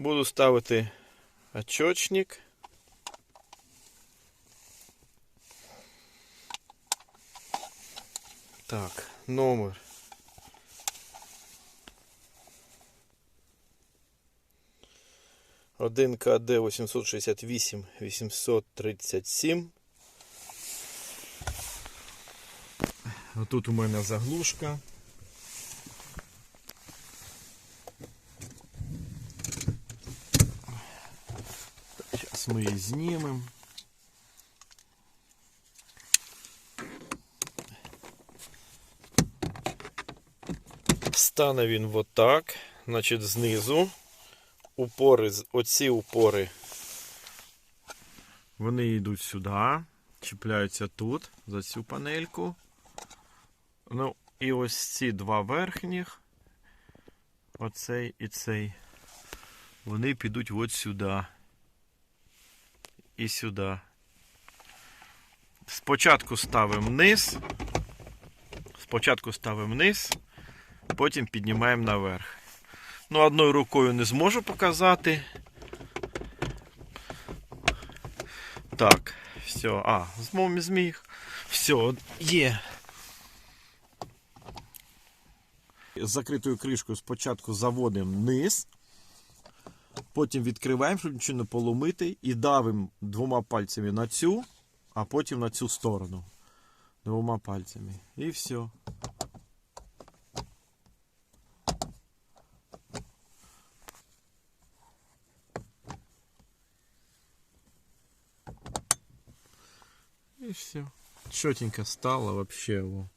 Буду ставити очочник. Так, номер. Один КД 868 837. Тут у мене заглушка. Зараз ми її знімемо. Стане він вот так. Значить, знизу. Упори, оці упори. Вони йдуть сюди, чіпляються тут, за цю панельку. Ну, і ось ці два верхніх, оцей і цей, вони підуть от сюди. І сюди. Спочатку ставимо вниз. Спочатку ставимо вниз, потім піднімаємо наверх. Ну, одною рукою не зможу показати. Так, все. А, змов зміг. Все, є. З закритою кришкою спочатку заводимо вниз, потім відкриваємо, щоб нічого не поломити, і давимо двома пальцями на цю, а потім на цю сторону. Двома пальцями. І все. И все. Четенько стало вообще. Во.